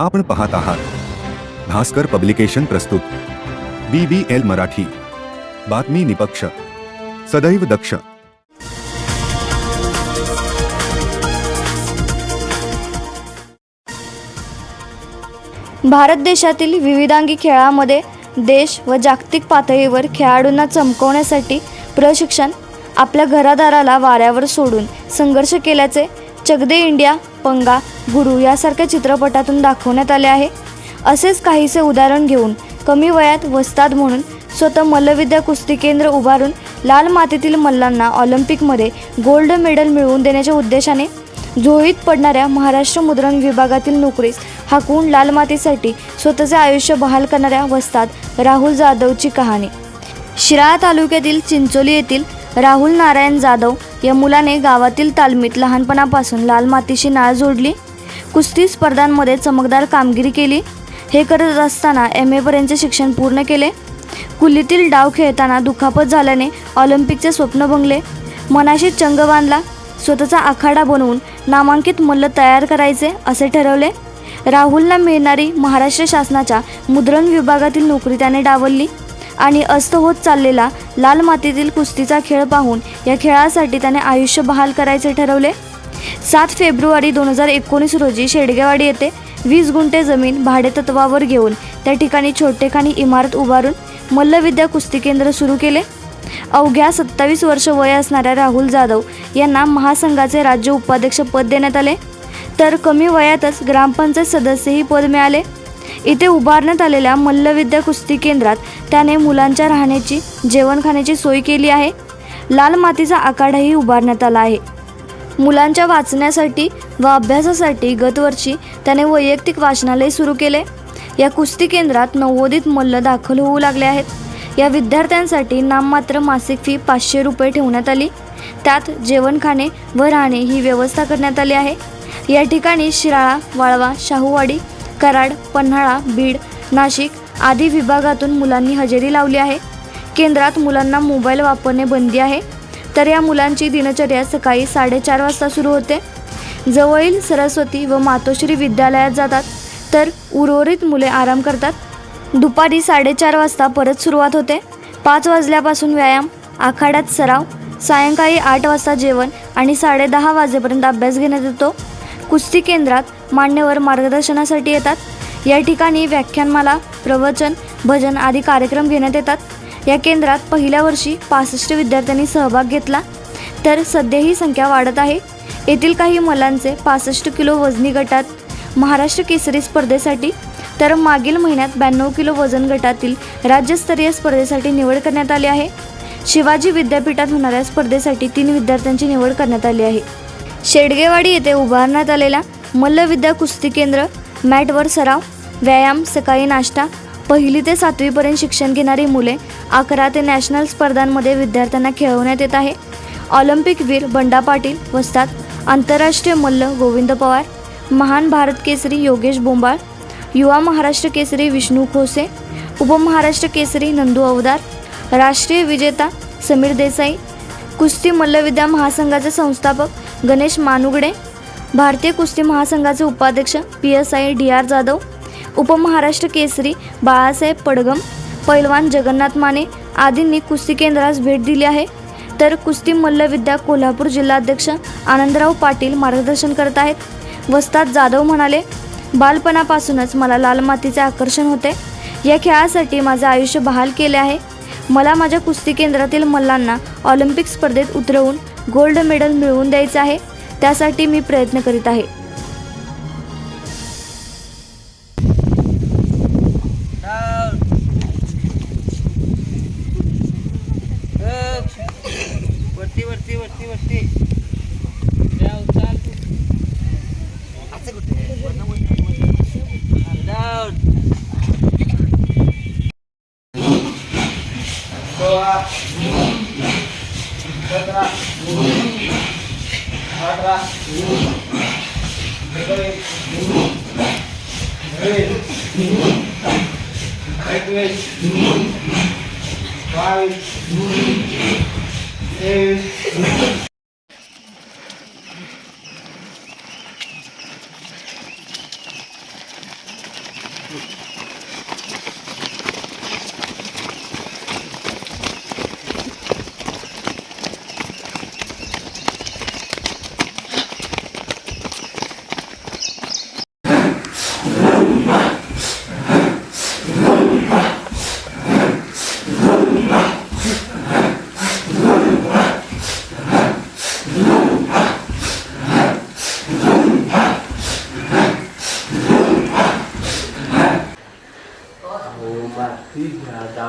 आपण पाहत आहात. भास्कर पब्लिकेशन प्रस्तुत. B B L Marathi. बातमी निपक्ष. सदैव दक्ष. भारत देशातील विविधांगी खेळामध्ये देश व जागतिक पातळीवर खेळाडूंना चमकवण्यासाठी प्रशिक्षण आपल्या घरादाराला वाऱ्यावर सोडून संघर्ष केल्याचे चगदे इंडिया पंगा गुरु यासारख्या चित्रपटातून दाखवण्यात आले आहे. असेच काहीसे उदाहरण घेऊन कमी वयात वस्ताद म्हणून स्वतः मल्लविद्या कुस्ती केंद्र उभारून लाल मातीतील मल्लांना ऑलिम्पिकमध्ये गोल्ड मेडल मिळवून देण्याच्या उद्देशाने झोळीत पडणाऱ्या महाराष्ट्र मुद्रण विभागातील नोकरीस हाकून लाल मातीसाठी स्वतःचे आयुष्य बहाल करणाऱ्या वस्ताद राहुल जाधवची कहाणी. शिराळा तालुक्यातील चिंचोली येथील राहुल नारायण जाधव या मुलाने गावातील तालमीत लहानपणापासून लाल मातीशी नाळ जोडली. कुस्ती स्पर्धांमध्ये चमकदार कामगिरी केली. हे करत असताना एम एपर्यंतचे शिक्षण पूर्ण केले. कुल्लीतील डाव खेळताना दुखापत झाल्याने ऑलिम्पिकचे स्वप्न भंगले. मनाशी चंग बांधला. स्वतःचा आखाडा बनवून नामांकित मल्ल तयार करायचे असे ठरवले. राहुलला मिळणारी महाराष्ट्र शासनाच्या मुद्रण विभागातील नोकरी त्याने डावलली. आणि अस्त होत चाललेला लाल मातीतील कुस्तीचा खेळ पाहून या खेळासाठी त्याने आयुष्य बहाल करायचे ठरवले. सात फेब्रुवारी दोन हजार एकोणीस रोजी शेडगेवाडी येथे वीस गुंठे जमीन भाडेतत्वावर घेऊन त्या ठिकाणी छोटेखानी इमारत उभारून मल्लविद्या कुस्ती केंद्र सुरू केले. अवघ्या सत्तावीस वर्ष वय असणाऱ्या राहुल जाधव यांना महासंघाचे राज्य उपाध्यक्ष पद देण्यात आले. तर कमी वयातच ग्रामपंचायत सदस्यही पद मिळाले. इथे उभारण्यात आलेल्या मल्लविद्या कुस्ती केंद्रात त्याने मुलांच्या राहण्याची जेवणखाण्याची सोय केली आहे. लाल मातीचा आखाडाही उभारण्यात आला आहे. मुलांच्या वाचण्यासाठी व अभ्यासासाठी गतवर्षी त्याने वैयक्तिक वाचनालय सुरू केले. या कुस्ती केंद्रात नवोदित मल्ल दाखल होऊ लागले आहेत. या विद्यार्थ्यांसाठी नाममात्र मासिक फी पाचशे रुपये ठेवण्यात आली. त्यात जेवणखाने व राहणे ही व्यवस्था करण्यात आली आहे. या ठिकाणी शिराळा वाळवा शाहूवाडी कराड पन्हाळा बीड नाशिक आदी विभागातून मुलांनी हजेरी लावली आहे. केंद्रात मुलांना मोबाईल वापरणे बंदी आहे. तर या मुलांची दिनचर्या सकाळी साडेचार वाजता सुरू होते. जवळील सरस्वती व मातोश्री विद्यालयात जातात. तर उर्वरित मुले आराम करतात. दुपारी साडेचार वाजता परत सुरुवात होते. पाच वाजल्यापासून व्यायाम आखाड्यात सराव सायंकाळी आठ वाजता जेवण आणि साडेदहा वाजेपर्यंत अभ्यास घेण्यात येतो. कुस्ती केंद्रात मान्यवर मार्गदर्शनासाठी येतात. या ठिकाणी व्याख्यानमाला प्रवचन भजन आदी कार्यक्रम घेण्यात येतात. या केंद्रात पहिल्या वर्षी पासष्ट विद्यार्थ्यांनी सहभाग घेतला. तर सध्या ही संख्या वाढत आहे. येथील काही मुलांचे पासष्ट किलो वजनी गटात महाराष्ट्र केसरी स्पर्धेसाठी तर मागील महिन्यात ब्याण्णव किलो वजन गटातील राज्यस्तरीय स्पर्धेसाठी निवड करण्यात आली आहे. शिवाजी विद्यापीठात होणाऱ्या स्पर्धेसाठी तीन विद्यार्थ्यांची निवड करण्यात आली आहे. शेडगेवाडी येथे उभारण्यात आलेल्या मल्लविद्या कुस्ती केंद्र मॅटवर सराव व्यायाम सकाळी नाश्ता पहिली ते सातवीपर्यंत शिक्षण घेणारी मुले अकरा ते नॅशनल स्पर्धांमध्ये विद्यार्थ्यांना खेळवण्यात येत आहे. ऑलिम्पिक वीर बंडा पाटील वस्तात आंतरराष्ट्रीय मल्ल गोविंद पवार महान भारत केसरी योगेश बोंबाळ युवा महाराष्ट्र केसरी विष्णू खोसे उपमहाराष्ट्र केसरी नंदू अवदार राष्ट्रीय विजेता समीर देसाई कुस्ती मल्लविद्या महासंघाचे संस्थापक गणेश मानुगडे भारतीय कुस्ती महासंघाचे उपाध्यक्ष P S I D R Jadhav उपमहाराष्ट्र Kesari Balasaheb Padgam पैलवान जगन्नाथ माने आदींनी कुस्ती केंद्रास भेट दिली आहे. तर कुस्ती मल्लविद्या कोल्हापूर जिल्हाध्यक्ष आनंदराव पाटील मार्गदर्शन करत आहेत. वस्ताद जाधव म्हणाले बालपणापासूनच मला लाल मातीचे आकर्षण होते. या खेळासाठी माझं आयुष्य बहाल केले आहे. मला माझ्या कुस्ती केंद्रातील मल्लांना ऑलिम्पिक स्पर्धेत उतरवून गोल्ड मेडल मिळवून द्यायचं आहे त्यासाठी मी प्रयत्न करीत आहे. Satra. Decorate. Rail. Decorate. Five. Eight.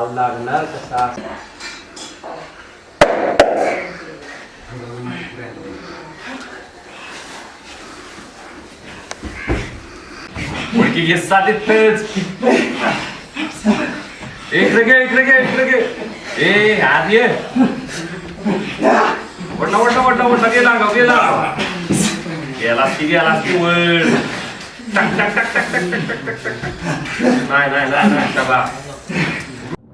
डाव लागणार कसा ए ये. गेला गेला टक टक नाही नाही नाही